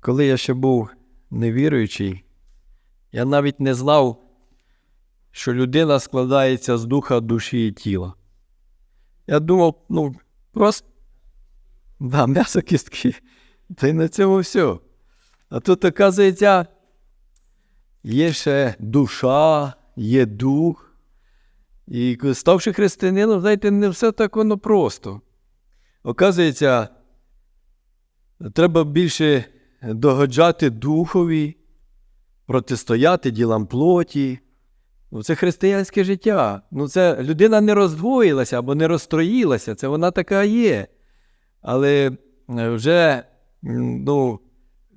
Коли я ще був невіруючий, я навіть не знав, що людина складається з духа, душі і тіла. Я думав, ну, просто да, м'ясо кістки, та й на цьому все. А тут, оказується, є ще душа, є дух. І ставши християнином, знаєте, не все так воно просто. Оказується, треба більше догоджати духові, протистояти ділам плоті. Ну, це християнське життя. Ну, це людина не роздвоїлася або не розстроїлася, це вона така є. Але е, вже ну,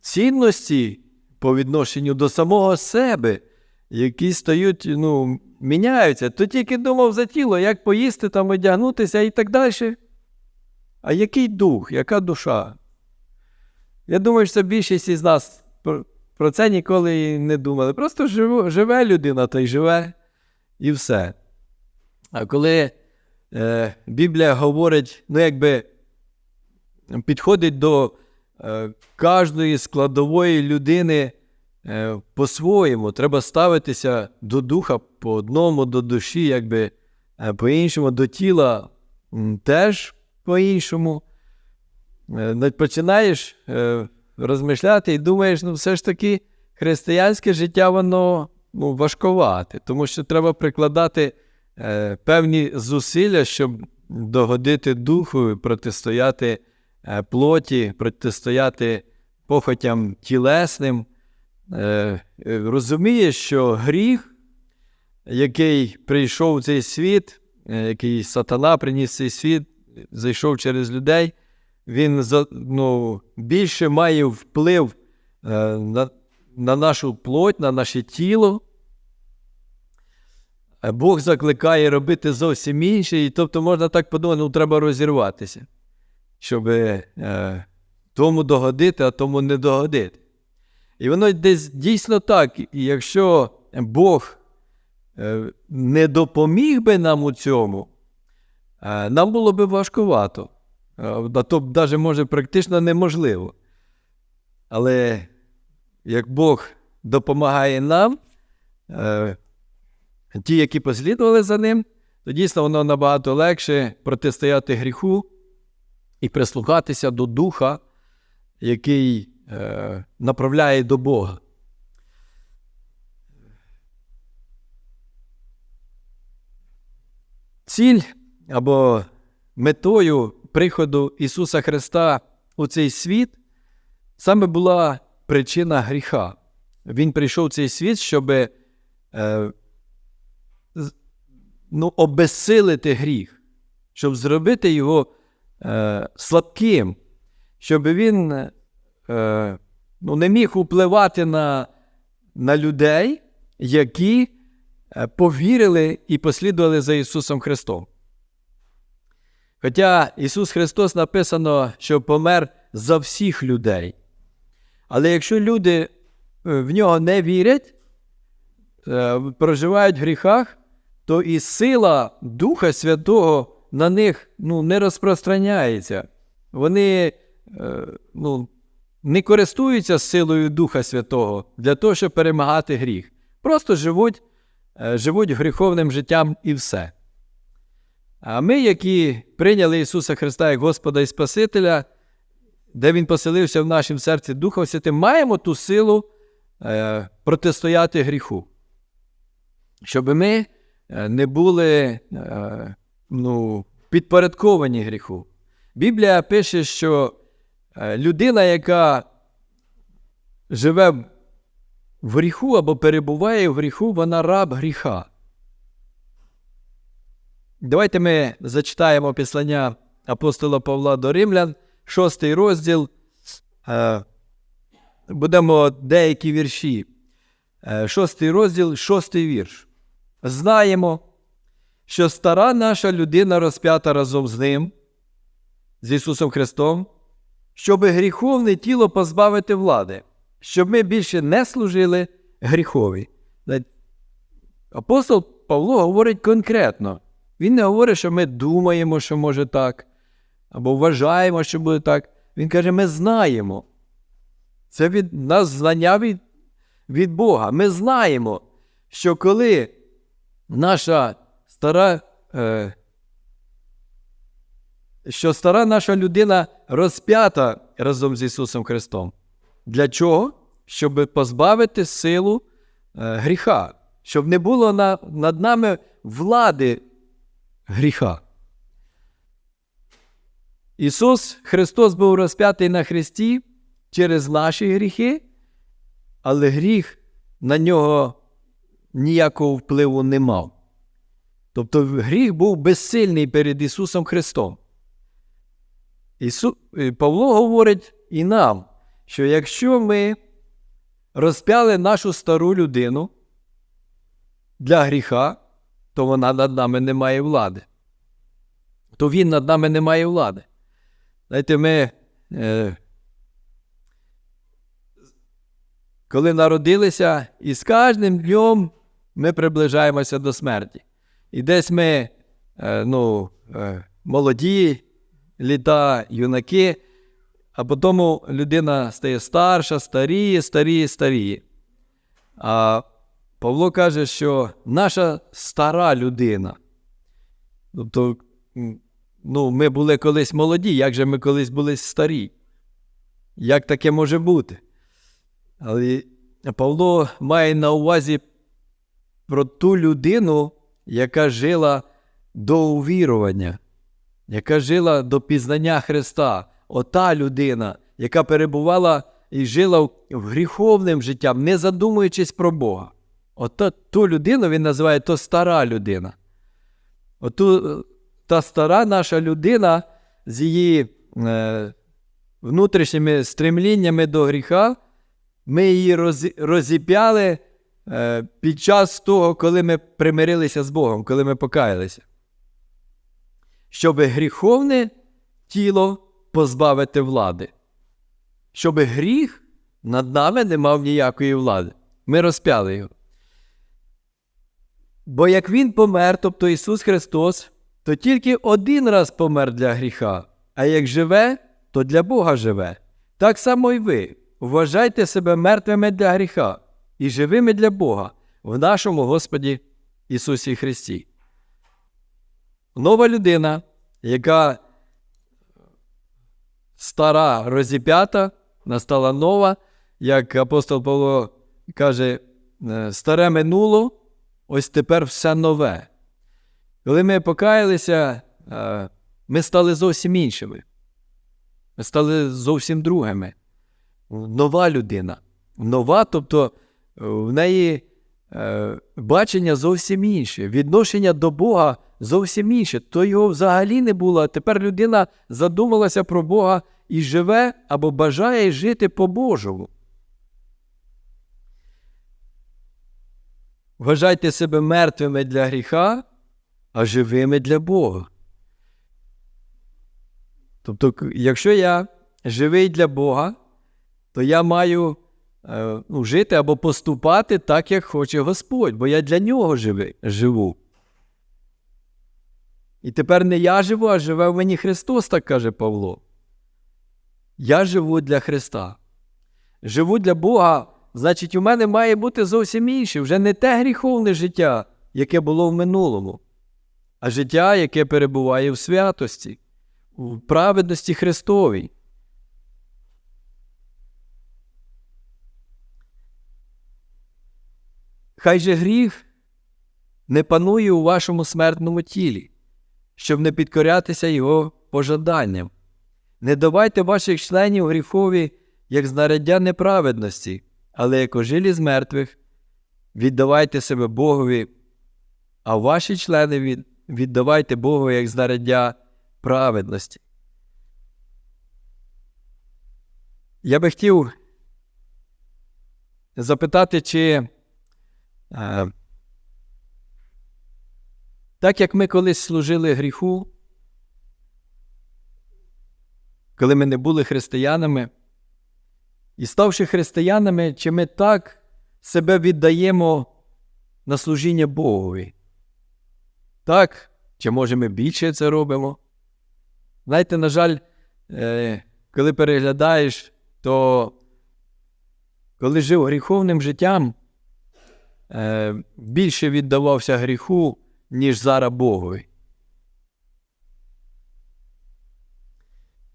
цінності по відношенню до самого себе, які стають, ну, міняються. То тільки думав за тіло, як поїсти, там одягнутися і так далі. А який дух, яка душа? Я думаю, що більшість із нас про, це ніколи і не думали. Просто живе, живе людина, та й живе, і все. А коли е, Біблія говорить, ну, якби підходить до е, кожної складової людини е, по-своєму, треба ставитися до духа по одному, до душі, якби е, по-іншому, до тіла теж по-іншому. Е, Починаєш е, розмишляти і думаєш, ну все ж таки християнське життя, воно ну, важковате, тому що треба прикладати е, певні зусилля, щоб догодити духу, протистояти плоті, протистояти похотям тілесним. Розумієш, що гріх, який прийшов в цей світ, який сатана приніс цей світ, зайшов через людей, він ну, більше має вплив е, на, на нашу плоть, на наше тіло. Е, Бог закликає робити зовсім інше, і тобто можна так подумати, ну треба розірватися, щоб е, тому догодити, а тому не догодити. І воно десь дійсно так. Якщо Бог е, не допоміг би нам у цьому, нам було би важкувато. Е, А то навіть може практично неможливо. Але як Бог допомагає нам, е, ті, які послідували за ним, то дійсно воно набагато легше протистояти гріху і прислухатися до Духа, який е, направляє до Бога. Ціль або метою приходу Ісуса Христа у цей світ саме була причина гріха. Він прийшов в цей світ, щоб е, ну, обезсилити гріх, щоб зробити його е, слабким, щоб він е, ну, не міг впливати на, на людей, які е, повірили і послідували за Ісусом Христом. Хоча Ісус Христос написано, що помер за всіх людей. Але якщо люди е, в нього не вірять, е, проживають в гріхах, то і сила Духа Святого на них ну, не розпространяється. Вони е, ну, не користуються силою Духа Святого для того, щоб перемагати гріх. Просто живуть, живуть гріховним життям і все. А ми, які прийняли Ісуса Христа як Господа і Спасителя, де Він поселився в нашому серці Духом Святим, маємо ту силу е, протистояти гріху. Щоб ми е, не були е, ну, підпорядковані гріху. Біблія пише, що людина, яка живе в гріху або перебуває в гріху, вона раб гріха. Давайте ми зачитаємо післання апостола Павла до Римлян, шостий розділ. Е, Будемо деякі вірші. Е, Шостий розділ, шостий вірш. Знаємо, що стара наша людина розп'ята разом з ним, з Ісусом Христом, щоб гріховне тіло позбавити влади, щоб ми більше не служили гріхові. Апостол Павло говорить конкретно. Він не говорить, що ми думаємо, що може так, або вважаємо, що буде так. Він каже, ми знаємо. Це від нас знання від, від Бога. Ми знаємо, що коли наша стара, е, що стара наша людина розп'ята разом з Ісусом Христом. Для чого? Щоб позбавити силу е, гріха, щоб не було на, над нами влади гріха. Ісус Христос був розп'ятий на Христі через наші гріхи, але гріх на нього ніякого впливу не мав. Тобто гріх був безсильний перед Ісусом Христом. Ісу... е, Павло говорить і нам, що якщо ми розп'яли нашу стару людину для гріха, то вона над нами не має влади. То він над нами не має влади. Знаєте, ми, е, коли народилися, і з кожним днем ми приближаємося до смерті. І десь ми е, ну, е, молоді, літа, юнаки, а потім людина стає старша, старіє, старіє, старіє. А Павло каже, що наша стара людина, тобто, ну, ми були колись молоді, як же ми колись були старі? Як таке може бути? Але Павло має на увазі про ту людину, яка жила до увірування, яка жила до пізнання Христа. Ота людина, яка перебувала і жила в гріховним життям, не задумуючись про Бога. Ота ту людину він називає то стара людина. Оту, та стара наша людина з її е, внутрішніми стремліннями до гріха, ми її роз, розіп'яли е, під час того, коли ми примирилися з Богом, коли ми покаялися. Щоб гріховне тіло позбавити влади. Щоб гріх над нами не мав ніякої влади. Ми розп'яли його. Бо як Він помер, тобто Ісус Христос, то тільки один раз помер для гріха, а як живе, то для Бога живе. Так само і ви. Вважайте себе мертвими для гріха і живими для Бога в нашому Господі Ісусі Христі. Нова людина, яка стара розіп'ята, настала нова, як апостол Павло каже, е, старе минуло, ось тепер все нове. Коли ми покаялися, е, ми стали зовсім іншими. Ми стали зовсім другими. Нова людина. Нова, тобто в неї е, бачення зовсім інше, відношення до Бога зовсім інше. То його взагалі не було. Тепер людина задумалася про Бога і живе або бажає жити по-божому. Вважайте себе мертвими для гріха, а живими для Бога. Тобто, якщо я живий для Бога, то я маю е, ну, жити або поступати так, як хоче Господь, бо я для нього живи, живу. І тепер не я живу, а живе в мені Христос, так каже Павло. Я живу для Христа. Живу для Бога, значить, у мене має бути зовсім інше, вже не те гріховне життя, яке було в минулому, а життя, яке перебуває в святості, у праведності Христовій. Хай же гріх не панує у вашому смертному тілі, щоб не підкорятися його пожаданням. Не давайте ваших членів гріхові, як знаряддя неправедності, але як ожилі з мертвих, віддавайте себе Богові, а ваші члени від, віддавайте Богу як знаряддя праведності. Я би хотів запитати, чи е, так як ми колись служили гріху, коли ми не були християнами, і ставши християнами, чи ми так себе віддаємо на служіння Богові? Так, чи може ми більше це робимо? Знаєте, на жаль, е, коли переглядаєш, то коли жив гріховним життям, е, більше віддавався гріху, ніж зараз Богові.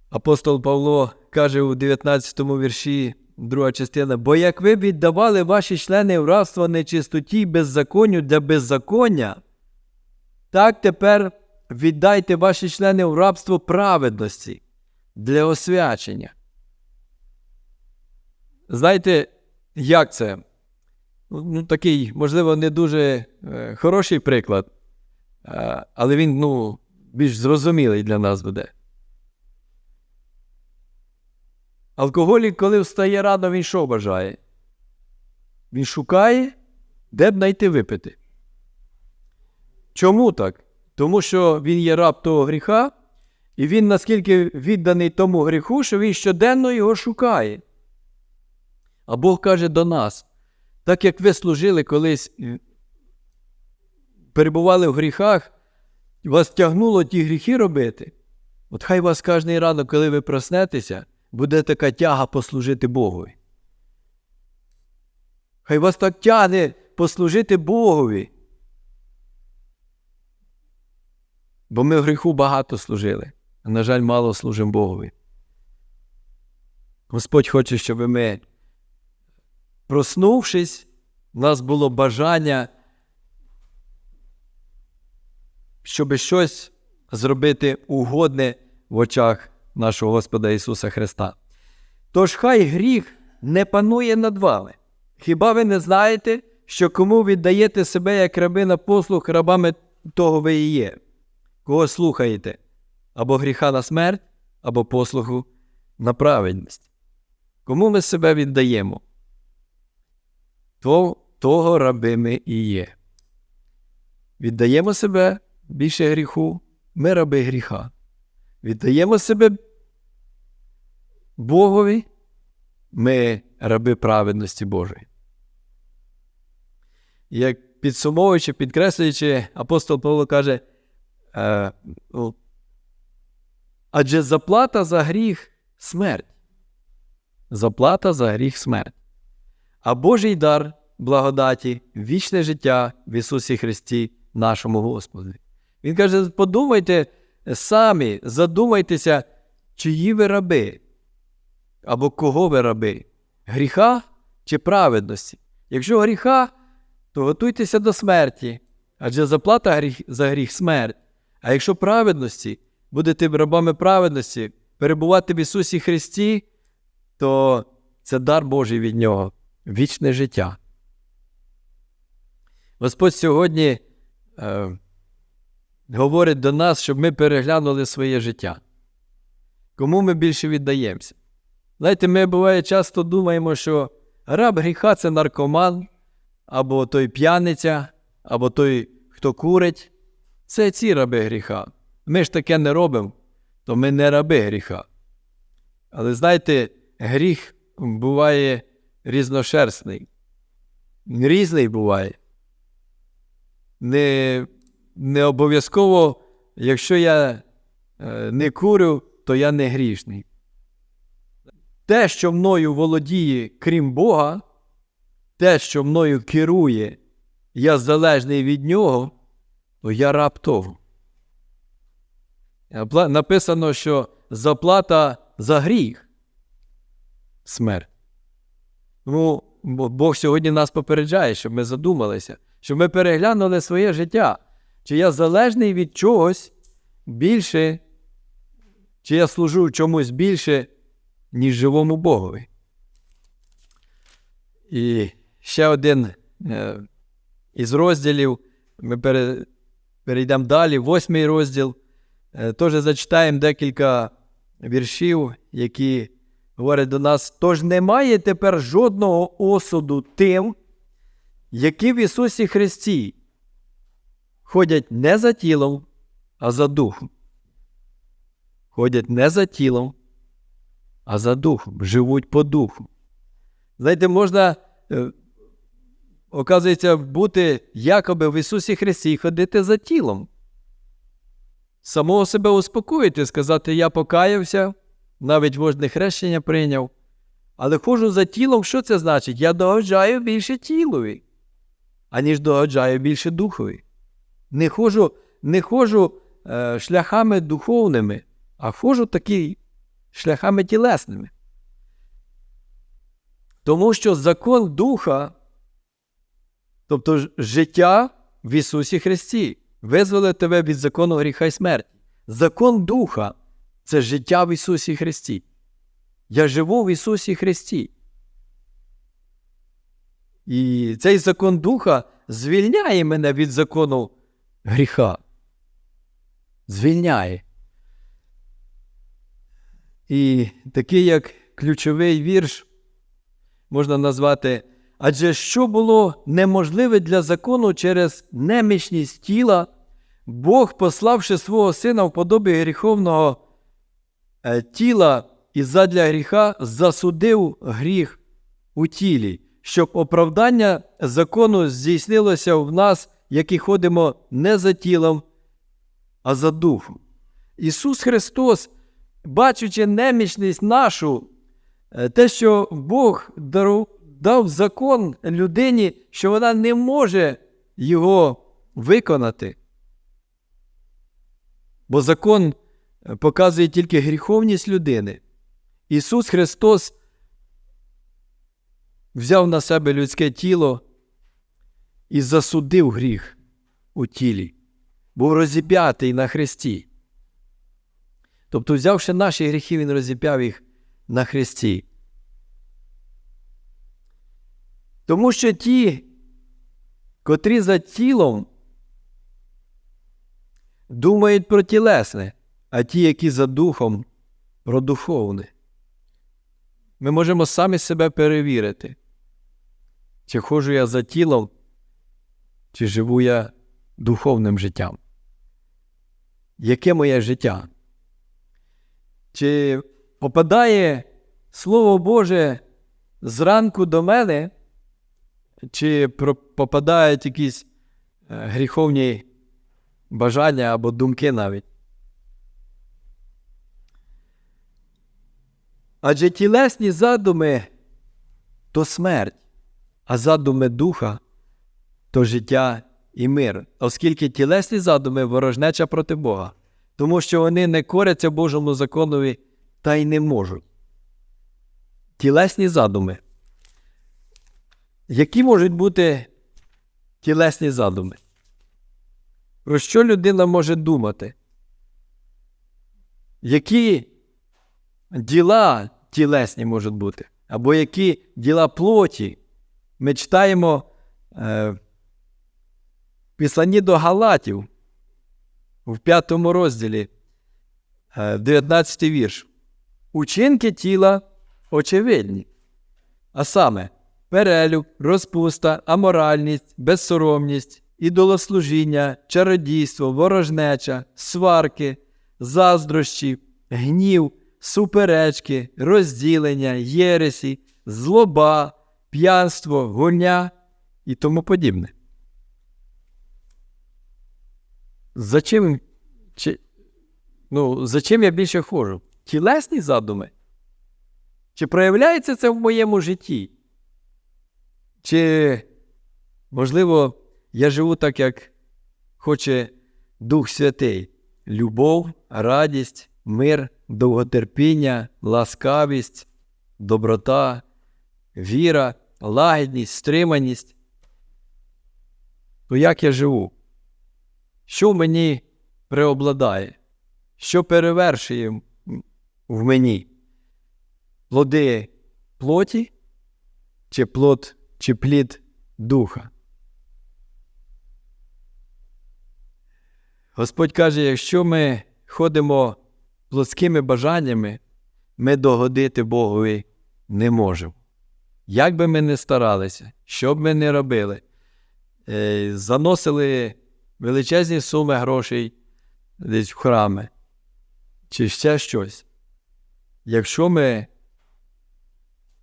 Апостол Павло каже у 19 вірші, друга частина: Бо як ви віддавали ваші члени в рабство нечистоті й беззаконню для беззаконня, так тепер віддайте ваші члени в рабство праведності для освячення. Знаєте, як це? Ну, такий, можливо, не дуже е, хороший приклад, е, але він ну, більш зрозумілий для нас буде. Алкоголік, коли встає рано, він що бажає? Він шукає, де б знайти випити. Чому так? Тому що він є раб того гріха, і він наскільки відданий тому гріху, що він щоденно його шукає. А Бог каже до нас: так як ви служили колись, перебували в гріхах, вас тягнуло ті гріхи робити, от хай вас кожний ранок, коли ви проснетеся, буде така тяга послужити Богові. Хай вас так тягне послужити Богові. Бо ми в гріху багато служили, а на жаль, мало служимо Богові. Господь хоче, щоб ми, проснувшись, у нас було бажання, щоб щось зробити угодне в очах нашого Господа Ісуса Христа. Тож хай гріх не панує над вами. Хіба ви не знаєте, що кому віддаєте себе як раби на послуг, рабами того ви і є? Кого слухаєте? Або гріха на смерть, або послугу на праведність. Кому ми себе віддаємо? То, того раби ми і є. Віддаємо себе більше гріху, ми раби гріха. Віддаємо себе Богові, ми раби праведності Божої. Як підсумовуючи, підкреслюючи, апостол Павло каже, е, ну, адже заплата за гріх смерть. Заплата за гріх смерть. А Божий дар благодаті, вічне життя в Ісусі Христі, нашому Господу. Він каже: подумайте самі, задумайтеся, чиї ви раби, або кого ви раби, гріха чи праведності. Якщо гріха, то готуйтеся до смерті, адже заплата за гріх смерть. А якщо праведності, будете рабами праведності, перебувати в Ісусі Христі, то це дар Божий від Нього, вічне життя. Господь сьогодні е, говорить до нас, щоб ми переглянули своє життя. Кому ми більше віддаємося? Знаєте, ми буває часто думаємо, що раб гріха це наркоман, або той п'яниця, або той, хто курить. Це ці раби гріха. Ми ж таке не робимо, то ми не раби гріха. Але знаєте, гріх буває різношерстний. Різний буває. Не не обов'язково, якщо я е, не курю, то я не грішний. Те, що мною володіє, крім Бога, те, що мною керує, я залежний від нього, то я раб того. Написано, що заплата за гріх смерть. Ну, Бог сьогодні нас попереджає, щоб ми задумалися, щоб ми переглянули своє життя. Чи я залежний від чогось більше, чи я служу чомусь більше, ніж живому Богові. І ще один е, із розділів. Ми пере, перейдемо далі, восьмий розділ. Е, Теж зачитаємо декілька віршів, які говорять до нас: тож немає тепер жодного осуду тим, які в Ісусі Христі ходять не за тілом, а за духом. Ходять не за тілом, а за духом, живуть по духу. Знаєте, можна, е, оказується, бути якоби в Ісусі Христі і ходити за тілом. Самого себе успокоїти, сказати, я покаявся, навіть вожне хрещення прийняв, Але ходжу за тілом, що це значить? Я догоджаю більше тілові, аніж догоджаю більше духові. Не ходжу, не ходжу е, шляхами духовними, а ходжу такі шляхами тілесними. Тому що закон духа, тобто життя в Ісусі Христі, визволить тебе від закону гріха й смерті. Закон духа це життя в Ісусі Христі. Я живу в Ісусі Христі. І цей закон духа звільняє мене від закону гріха. Звільняє. І такий як ключовий вірш можна назвати. Адже що було неможливе для закону через немічність тіла, Бог, пославши свого сина в подобі гріховного е, тіла і задля гріха, засудив гріх у тілі, щоб оправдання закону здійснилося в нас, які ходимо не за тілом, а за духом. Ісус Христос, бачучи немічність нашу, е, те, що Бог дав закон людині, що вона не може його виконати. Бо закон е, показує тільки гріховність людини. Ісус Христос взяв на себе людське тіло і засудив гріх у тілі, був розіп'ятий на хресті. Тобто, взявши наші гріхи, Він розіп'яв їх на хресті. Тому що ті, котрі за тілом думають про тілесне, а ті, які за духом, про духовне. Ми можемо самі себе перевірити, чи ходжу я за тілом, чи живу я духовним життям. Яке моє життя? Чи попадає Слово Боже зранку до мене, чи попадають якісь е, гріховні бажання або думки навіть? Адже тілесні задуми то смерть, а задуми духа то життя і мир, оскільки тілесні задуми ворожнеча проти Бога, тому що вони не коряться Божому законові та й не можуть. Тілесні задуми. Які можуть бути тілесні задуми? Про що людина може думати? Які діла тілесні можуть бути? Або які діла плоті? Ми читаємо е, Післанні до Галатів в п'ятому розділі, е, 19 вірш. Учинки тіла очевидні. А саме перелюб, розпуста, аморальність, безсоромність, ідолослужіння, чародійство, ворожнеча, сварки, заздрощі, гнів, суперечки, розділення, єресі, злоба, п'янство, гоня і тому подібне. За чим, чи, ну, зачим я більше ходжу? Тілесні задуми? Чи проявляється це в моєму житті? Чи, можливо, я живу так, як хоче Дух Святий: любов, радість, мир, довготерпіння, ласкавість, доброта, віра, лагідність, стриманість. То як я живу? Що в мені преобладає? Що перевершує в мені? Плоди плоті чи плод, чи плід духа? Господь каже, якщо ми ходимо плотськими бажаннями, ми догодити Богові не можемо. Як би ми не старалися, що б ми не робили, е, заносили величезні суми грошей десь в храми, чи ще щось. Якщо ми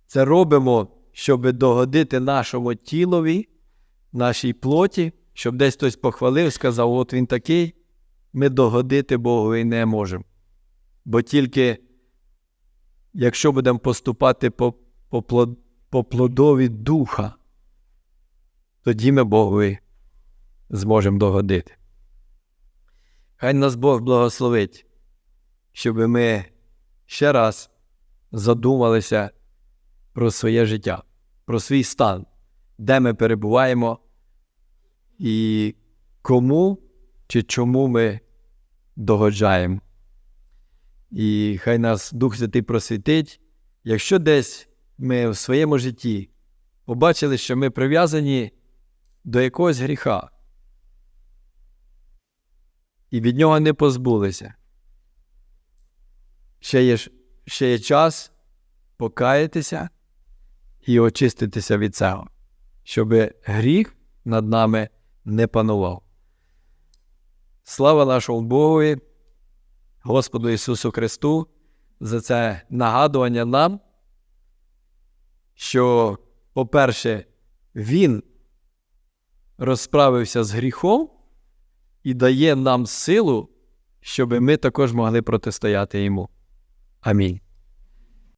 це робимо, щоб догодити нашому тілові, нашій плоті, щоб десь хтось похвалив, сказав, от він такий, ми догодити Богові не можемо. Бо тільки якщо будемо поступати по по, по плодові духа. Тоді ми Богові зможемо догодити. Хай нас Бог благословить, щоб ми ще раз задумалися про своє життя, про свій стан, де ми перебуваємо і кому чи чому ми догоджаємо. І хай нас Дух Святий просвітить, якщо десь ми в своєму житті побачили, що ми прив'язані до якогось гріха, і від нього не позбулися. Ще є, ще є час покаятися і очиститися від цього, щоб гріх над нами не панував. Слава нашому Богові, Господу Ісусу Христу, за це нагадування нам, що, по-перше, Він розправився з гріхом і дає нам силу, щоб ми також могли протистояти йому. Амінь.